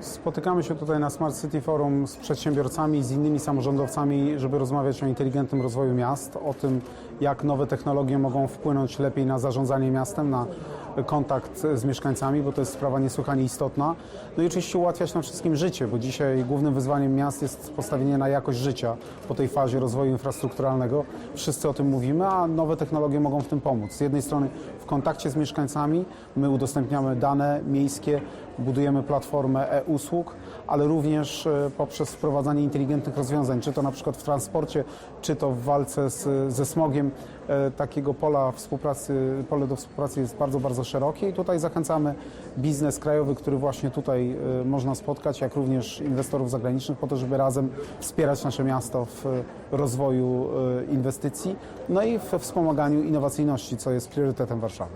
Spotykamy się tutaj na Smart City Forum z przedsiębiorcami, z innymi samorządowcami, żeby rozmawiać o inteligentnym rozwoju miast, o tym, jak nowe technologie mogą wpłynąć lepiej na zarządzanie miastem, na kontakt z mieszkańcami, bo to jest sprawa niesłychanie istotna. No i oczywiście ułatwiać nam wszystkim życie, bo dzisiaj głównym wyzwaniem miast jest postawienie na jakość życia po tej fazie rozwoju infrastrukturalnego. Wszyscy o tym mówimy, a nowe technologie mogą w tym pomóc. Z jednej strony w kontakcie z mieszkańcami, my udostępniamy dane miejskie, budujemy platformę e-usług, ale również e, poprzez wprowadzanie inteligentnych rozwiązań, czy to na przykład w transporcie, czy to w walce z, ze smogiem. E, Takiego pola współpracy, pole do współpracy jest bardzo, bardzo szerokie i tutaj zachęcamy biznes krajowy, który właśnie tutaj e, można spotkać, jak również inwestorów zagranicznych po to, żeby razem wspierać nasze miasto w rozwoju inwestycji, no i w wspomaganiu innowacyjności, co jest priorytetem Warszawy.